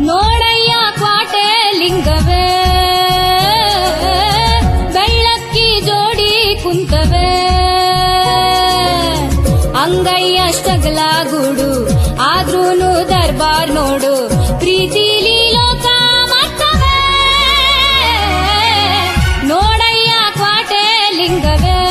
ನೋಡಯ್ಯ ಕ್ವಾಟೆ ಲಿಂಗವೇ, ಬೆಳ್ಳಕ್ಕಿ ಜೋಡಿ ಕುಂತವೇ. ಅಂಗಯ್ಯ ಗುಡು ಆದ್ರೂನು ದರ್ಬಾರ್ ನೋಡು ಪ್ರೀತಿಲಿ ಲೋಕ ನೋಡಯ್ಯ ಕ್ವಾಟೆ ಲಿಂಗವೇ.